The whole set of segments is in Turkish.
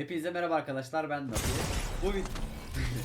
Hepinize merhaba arkadaşlar ben Nafi. Bu, vid-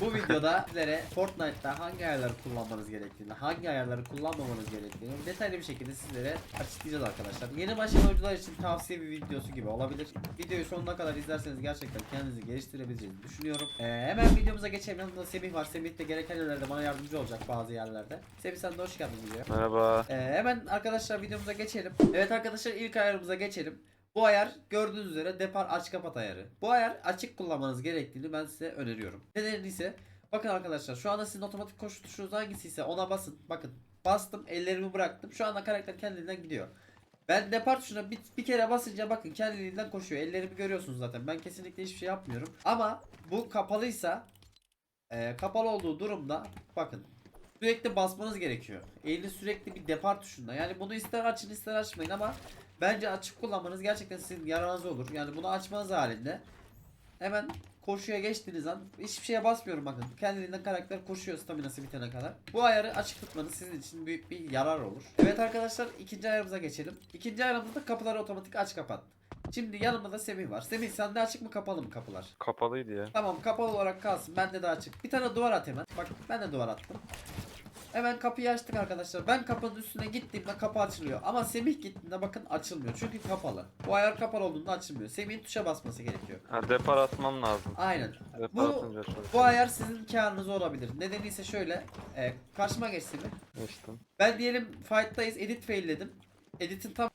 bu videoda sizlere Fortnite'ta hangi ayarları kullanmanız gerektiğini, hangi ayarları kullanmamanız gerektiğini detaylı bir şekilde sizlere açıklayacağız arkadaşlar. Yeni başlayan oyuncular için tavsiye bir videosu gibi olabilir. Videoyu sonuna kadar izlerseniz gerçekten kendinizi geliştirebileceğinizi düşünüyorum. Ee, hemen videomuza geçelim. Yanımda Semih var. Semih de gereken yerlerde bana yardımcı olacak bazı yerlerde. Semih sen de hoş geldin videoya. Merhaba. Ee, hemen arkadaşlar videomuza geçelim. Evet arkadaşlar ilk ayarımıza geçelim. Bu ayar gördüğünüz üzere depar aç kapat ayarı. Bu ayar açık kullanmanız gerektiğini ben size öneriyorum. Nedeni ise bakın arkadaşlar şu anda sizin otomatik koşu tuşunuz hangisi ise ona basın. Bakın bastım ellerimi bıraktım. Şu anda karakter kendiliğinden gidiyor. Ben depar tuşuna bir, bir kere basınca bakın kendiliğinden koşuyor. Ellerimi görüyorsunuz zaten. Ben kesinlikle hiçbir şey yapmıyorum. Ama bu kapalıysa e, kapalı olduğu durumda bakın sürekli basmanız gerekiyor. Elini sürekli bir depar tuşunda. Yani bunu ister açın ister açmayın ama bence açık kullanmanız gerçekten sizin yararınıza olur. Yani bunu açmanız halinde hemen koşuya geçtiğiniz an hiçbir şeye basmıyorum bakın. Kendiliğinden karakter koşuyor staminası bitene kadar. Bu ayarı açık tutmanız sizin için büyük bir yarar olur. Evet arkadaşlar ikinci ayarımıza geçelim. İkinci ayarımızda kapıları otomatik aç kapat. Şimdi yanımda da Semih var. Semih sende açık mı kapalı mı kapılar? Kapalıydı ya. Tamam kapalı olarak kalsın. Bende de açık. Bir tane duvar at hemen. Bak ben de duvar attım. Hemen kapıyı açtık arkadaşlar. Ben kapının üstüne gittiğimde kapı açılıyor. Ama Semih gittiğinde bakın açılmıyor. Çünkü kapalı. Bu ayar kapalı olduğunda açılmıyor. Semih'in tuşa basması gerekiyor. Ha, depar atmam lazım. Aynen. Depar Bu, bu ayar sizin karınız olabilir. Nedeni ise şöyle. E, karşıma geç Semih. Geçtim. Ben diyelim fight'tayız. Edit failledim. Edit'in tam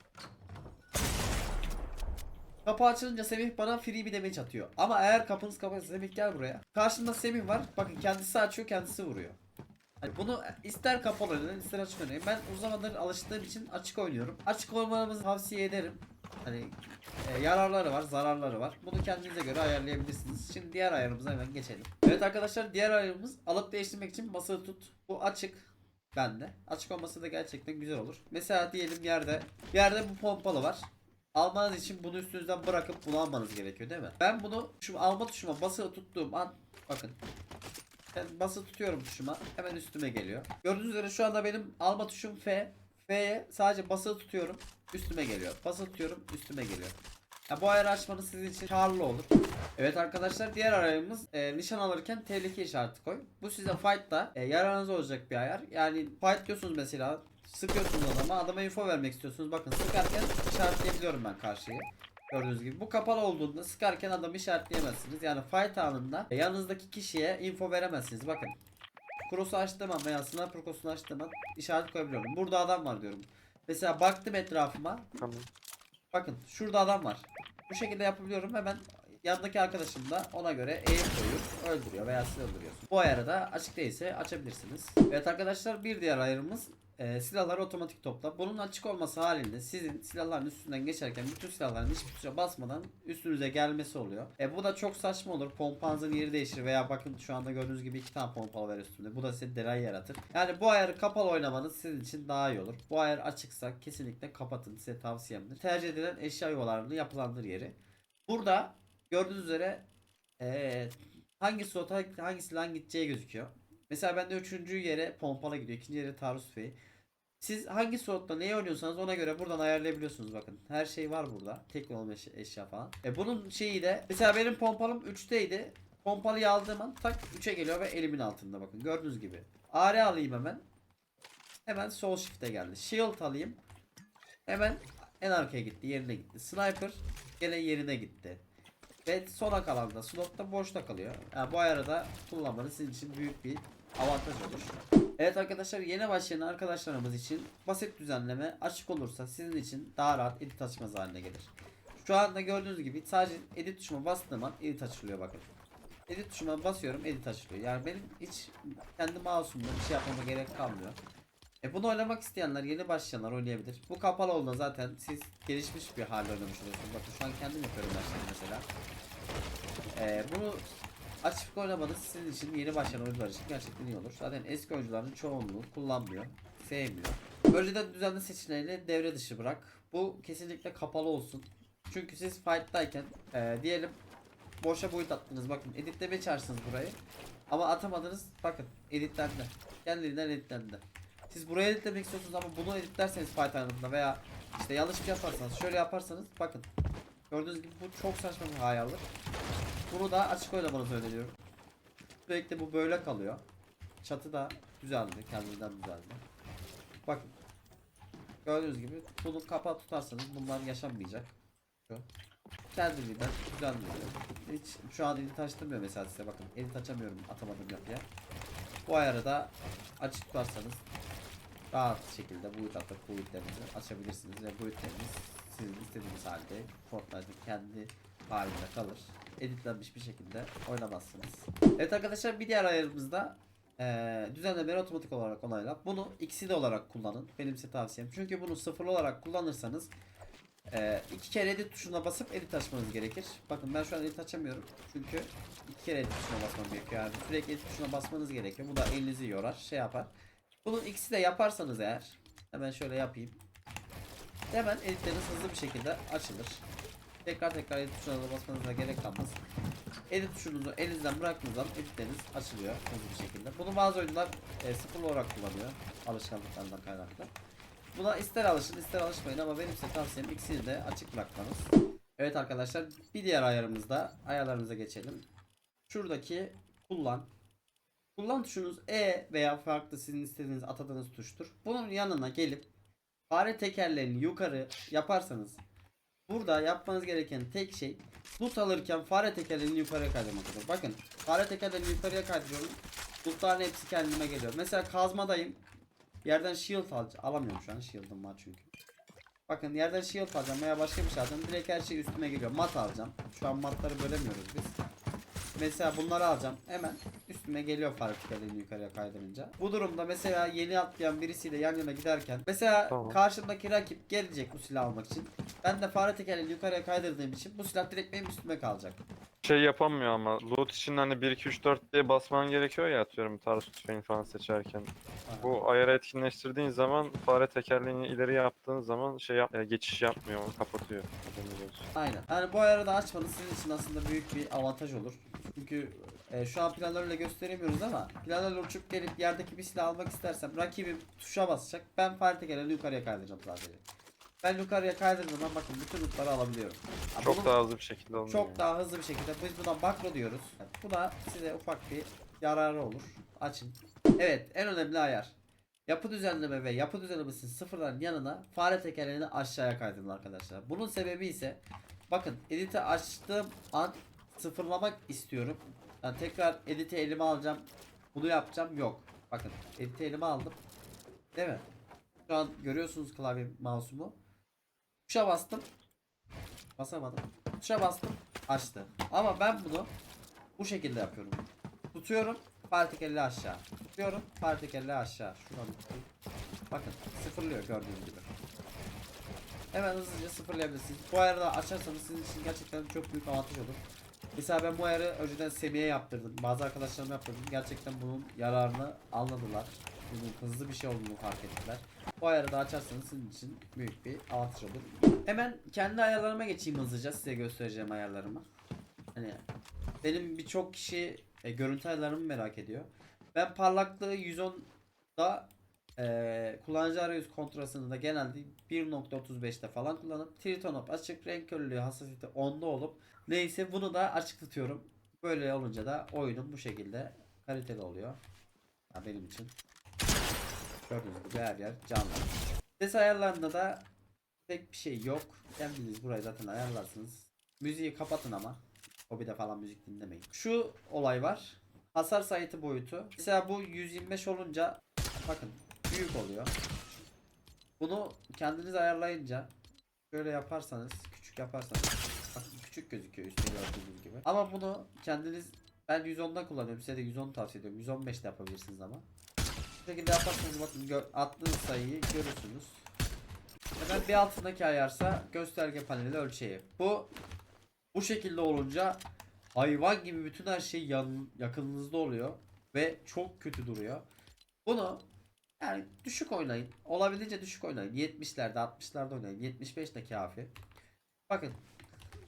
Kapı açılınca Semih bana free bir damage atıyor. Ama eğer kapınız kapalıysa Semih gel buraya. Karşında Semih var. Bakın kendisi açıyor kendisi vuruyor. Hani bunu ister kapalı oynayın ister açık oynayın. Ben uzun zamandır alıştığım için açık oynuyorum. Açık oynamanızı tavsiye ederim. Hani e, yararları var, zararları var. Bunu kendinize göre ayarlayabilirsiniz. Şimdi diğer ayarımıza hemen geçelim. Evet arkadaşlar diğer ayarımız alıp değiştirmek için basılı tut. Bu açık bende. Açık olması da gerçekten güzel olur. Mesela diyelim yerde yerde bu pompalı var. Almanız için bunu üstünüzden bırakıp bunu gerekiyor değil mi? Ben bunu şu alma tuşuma basılı tuttuğum an bakın ben basılı tutuyorum tuşuma hemen üstüme geliyor. Gördüğünüz üzere şu anda benim alma tuşum F. F'ye sadece basılı tutuyorum üstüme geliyor. Basılı tutuyorum üstüme geliyor. Ya bu ayarı açmanız sizin için karlı olur. Evet arkadaşlar diğer ayarımız e, nişan alırken tehlike işareti koy. Bu size fight'ta e, yararınıza olacak bir ayar. Yani fight diyorsunuz mesela sıkıyorsunuz adama adama info vermek istiyorsunuz. Bakın sıkarken işaretleyebiliyorum ben karşıyı. Gördüğünüz gibi bu kapalı olduğunda sıkarken adamı işaretleyemezsiniz. Yani fight anında yanınızdaki kişiye info veremezsiniz. Bakın Cross'u açtığım an veya sniper cross'unu açtığım an işaret koyabiliyorum. Burada adam var diyorum. Mesela baktım etrafıma Tamam. Bakın şurada adam var. Bu şekilde yapabiliyorum hemen yanındaki arkadaşım da ona göre aim koyup öldürüyor veya siz öldürüyorsunuz. Bu ayarı da açık değilse açabilirsiniz. Evet arkadaşlar bir diğer ayarımız e, silahları otomatik topla. Bunun açık olması halinde sizin silahların üstünden geçerken bütün silahların hiçbir tuşa basmadan üstünüze gelmesi oluyor. E, bu da çok saçma olur. Pompanızın yeri değişir veya bakın şu anda gördüğünüz gibi iki tane pompalı var üstünde. Bu da size delay yaratır. Yani bu ayarı kapalı oynamanız sizin için daha iyi olur. Bu ayar açıksa kesinlikle kapatın. Size tavsiyemdir. Tercih edilen eşya yuvalarını yapılandır yeri. Burada gördüğünüz üzere eee hangi slota hangi silahın gideceği gözüküyor. Mesela bende üçüncü yere pompalı gidiyor. ikinci yere taarruz tüfeği. Siz hangi slotta neyi oynuyorsanız ona göre buradan ayarlayabiliyorsunuz bakın. Her şey var burada. Teknoloji eşya, eşya falan. E bunun şeyi de mesela benim pompalım 3'teydi. Pompalıyı aldığım an tak 3'e geliyor ve elimin altında bakın. Gördüğünüz gibi. AR alayım hemen. Hemen sol shift'e geldi. Shield alayım. Hemen en arkaya gitti. Yerine gitti. Sniper gene yerine gitti. Ve sona kalan da slotta boşta kalıyor. Yani bu ayarı da kullanmanız sizin için büyük bir avantaj olur. Evet arkadaşlar yeni başlayan arkadaşlarımız için basit düzenleme açık olursa sizin için daha rahat edit açmaz haline gelir. Şu anda gördüğünüz gibi sadece edit tuşuma bastığım an edit açılıyor bakın. Edit tuşuma basıyorum edit açılıyor. Yani benim hiç kendi mouse'umda bir şey yapmama gerek kalmıyor. E bunu oynamak isteyenler, yeni başlayanlar oynayabilir. Bu kapalı olduğunda zaten siz gelişmiş bir halde oynamış oluyorsunuz. Bakın şu an kendim yapıyorum başladım mesela. E, bunu açık oynamanız sizin için yeni başlayan oyuncular için gerçekten iyi olur. Zaten eski oyuncuların çoğunluğu kullanmıyor, sevmiyor. Önceden düzenli seçeneğini devre dışı bırak. Bu kesinlikle kapalı olsun. Çünkü siz fight'tayken e, diyelim boşa boyut attınız. Bakın editlemeye çağırsınız burayı. Ama atamadınız. Bakın editlendi. Kendiliğinden editlendi. Siz buraya editlemek istiyorsunuz ama bunu editlerseniz fight anında veya işte yanlış bir yaparsanız şöyle yaparsanız bakın gördüğünüz gibi bu çok saçma bir hayaldir. Bunu da açık oynamanızı öneriyorum. Sürekli bu böyle kalıyor. Çatı da düzeldi. Kendinden düzeldi. Bakın. Gördüğünüz gibi bunu kapağı tutarsanız bunlar yaşanmayacak. Şu. Kendiliğinden düzenliyor. Hiç şu an edit açtırmıyor mesela size bakın. Edit açamıyorum atamadım yapıya. Bu ayarı da açık tutarsanız rahat şekilde boyut atıp boyutlarınızı açabilirsiniz ve boyutlarınız sizin istediğiniz halde Fortnite'ın kendi halinde kalır. Editlenmiş bir şekilde oynamazsınız. Evet arkadaşlar bir diğer ayarımızda eee düzenlemeleri otomatik olarak onayla. Bunu ikisi de olarak kullanın. Benim size tavsiyem. Çünkü bunu sıfırlı olarak kullanırsanız eee iki kere edit tuşuna basıp edit açmanız gerekir. Bakın ben şu an edit açamıyorum. Çünkü iki kere edit tuşuna basmam gerekiyor. Yani sürekli edit tuşuna basmanız gerekiyor. Bu da elinizi yorar, şey yapar. Bunun ikisi de yaparsanız eğer hemen şöyle yapayım. Hemen editleriniz hızlı bir şekilde açılır. Tekrar tekrar edit tuşuna basmanıza gerek kalmaz. Edit tuşunuzu elinizden bıraktığınız zaman editleriniz açılıyor hızlı bir şekilde. Bunu bazı oyuncular e, sıfırlı olarak kullanıyor. Alışkanlıklarından kaynaklı. Buna ister alışın ister alışmayın ama benim size tavsiyem ikisini de açık bırakmanız. Evet arkadaşlar bir diğer ayarımızda ayarlarımıza geçelim. Şuradaki kullan Kullan tuşunuz E veya farklı sizin istediğiniz atadığınız tuştur. Bunun yanına gelip fare tekerlerini yukarı yaparsanız burada yapmanız gereken tek şey loot alırken fare tekerlerini yukarıya kaydırmaktır. Bakın fare tekerlerini yukarıya kaydırıyorum. Lootların hepsi kendime geliyor. Mesela kazmadayım. Yerden shield al alamıyorum şu an. Shield'ım var çünkü. Bakın yerden shield alacağım veya başka bir şey alacağım. Direkt her şey üstüme geliyor. Mat alacağım. Şu an matları bölemiyoruz biz. Mesela bunları alacağım. Hemen üstüme geliyor farklarını yukarıya kaydırınca. Bu durumda mesela yeni atlayan birisiyle yan yana giderken mesela Tamam. karşımdaki rakip gelecek bu silahı almak için. Ben de fare tekerlerini yukarıya kaydırdığım için bu silah direkt benim üstüme kalacak. Şey yapamıyor ama loot için hani 1 2 3 4 diye basman gerekiyor ya atıyorum tarz tüfeğini falan seçerken. Bu ayarı etkinleştirdiğin zaman fare tekerleğini ileri yaptığın zaman şey yap, e, geçiş yapmıyor, onu kapatıyor. Haberiniz olsun. Aynen. Yani bu ayarı da açmanız sizin için aslında büyük bir avantaj olur. Çünkü e, şu an planlarıyla gösteremiyoruz ama planlarla uçup gelip yerdeki bir silah almak istersem rakibim tuşa basacak. Ben fare tekerlerini yukarıya kaydıracağım sadece. Ben yukarıya kaydırdığım zaman bakın bütün lootları alabiliyorum. Ha, Çok daha hızlı bir şekilde alınıyor. Çok daha hızlı bir şekilde biz buna makro diyoruz. Bu da size ufak bir yararı olur. Açın. Evet en önemli ayar. Yapı düzenleme ve yapı düzenlemesinin sıfırların yanına fare tekerlerini aşağıya kaydırın arkadaşlar. Bunun sebebi ise bakın editi açtığım an sıfırlamak istiyorum. Yani tekrar editi elime alacağım. Bunu yapacağım yok. Bakın editi elime aldım. Değil mi? Şu an görüyorsunuz klavye mouse'umu. Tuşa bastım. Basamadım. Tuşa bastım. Açtı. Ama ben bunu bu şekilde yapıyorum. Tutuyorum. Partikelli aşağı. Tutuyorum. Partikelli aşağı. Şuradan tutayım. Bakın sıfırlıyor gördüğünüz gibi. Hemen hızlıca sıfırlayabilirsiniz. Bu ayarı açarsanız sizin için gerçekten çok büyük avantaj olur. Mesela ben bu ayarı önceden Semih'e yaptırdım. Bazı arkadaşlarıma yaptırdım. Gerçekten bunun yararını anladılar. Bunun hızlı bir şey olduğunu fark ettiler. Bu ayarı da açarsanız sizin için büyük bir avantaj olur. Hemen kendi ayarlarıma geçeyim hızlıca size göstereceğim ayarlarımı. Hani benim birçok kişi e, görüntü ayarlarımı merak ediyor. Ben parlaklığı 110'da e, kullanıcı arayüz kontrolünde da genelde 1.35'te falan kullanıp Tritonop açık renk körlüğü hassasiyeti 10'da olup neyse bunu da açık tutuyorum. Böyle olunca da oyunum bu şekilde kaliteli oluyor. Ha, benim için. Gördüğünüz gibi her yer canlı. Ses ayarlarında da pek bir şey yok. Kendiniz burayı zaten ayarlarsınız. Müziği kapatın ama. Hobide falan müzik dinlemeyin. Şu olay var. Hasar sayıtı boyutu. Mesela bu 125 olunca bakın büyük oluyor. Bunu kendiniz ayarlayınca şöyle yaparsanız, küçük yaparsanız bakın küçük gözüküyor üstte gördüğünüz gibi. Ama bunu kendiniz ben 110'da kullanıyorum. Size de 110 tavsiye ediyorum. 115 de yapabilirsiniz ama. Bu şekilde yaparsanız bakın gö- attığınız sayıyı görürsünüz. Hemen bir altındaki ayarsa gösterge paneli ölçeği. Bu bu şekilde olunca hayvan gibi bütün her şey yan, yakınınızda oluyor ve çok kötü duruyor. Bunu yani düşük oynayın. Olabildiğince düşük oynayın. 70'lerde 60'larda oynayın. 75 de kafi. Bakın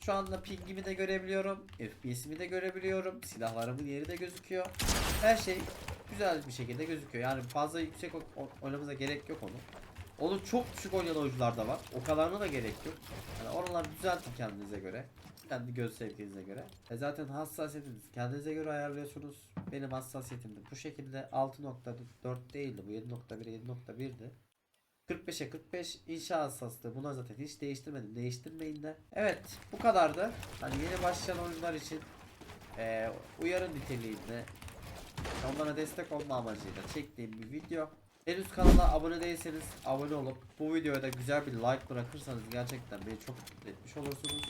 şu anda pingimi de görebiliyorum. FPS'imi de görebiliyorum. Silahlarımın yeri de gözüküyor. Her şey güzel bir şekilde gözüküyor. Yani fazla yüksek oynamamıza gerek yok onu. Onu çok düşük oynayan oyuncular da var. O kadarına da gerek yok. Yani oraları düzeltin kendinize göre. Kendi göz sevginize göre. E zaten hassasiyetiniz kendinize göre ayarlıyorsunuz. Benim hassasiyetim de bu şekilde 6.4 değildi bu 7.1 7.1'di. 45'e 45 inşa hassaslığı. Bunlar zaten hiç değiştirmedim. Değiştirmeyin de. Evet bu kadardı. Hani yeni başlayan oyuncular için e, uyarı niteliğinde onlara destek olma amacıyla çektiğim bir video. Henüz kanala abone değilseniz abone olup bu videoya da güzel bir like bırakırsanız gerçekten beni çok mutlu etmiş olursunuz.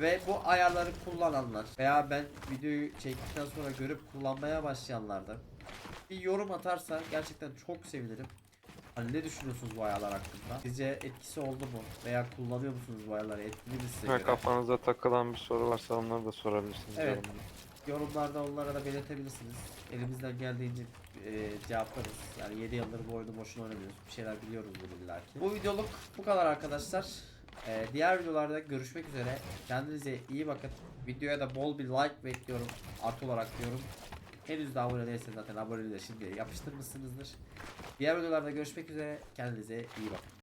Ve bu ayarları kullananlar veya ben videoyu çektikten sonra görüp kullanmaya başlayanlar da bir yorum atarsa gerçekten çok sevinirim. Hani ne düşünüyorsunuz bu ayarlar hakkında? Sizce etkisi oldu mu? Veya kullanıyor musunuz bu ayarları? Etkili mi size Ha, göre? kafanıza takılan bir soru varsa onları da sorabilirsiniz. Evet. yorumlarda. Yorumlarda onlara da belirtebilirsiniz. Elimizden geldiğince e, cevaplarız. Yani 7 yıldır bu oyunu boşuna oynamıyoruz. Bir şeyler biliyoruz bunu illaki. Bu videoluk bu kadar arkadaşlar. E, diğer videolarda görüşmek üzere. Kendinize iyi bakın. Videoya da bol bir like bekliyorum. Artı olarak diyorum. Henüz de abone değilseniz zaten aboneliği de şimdi yapıştırmışsınızdır. Diğer videolarda görüşmek üzere. Kendinize iyi bakın.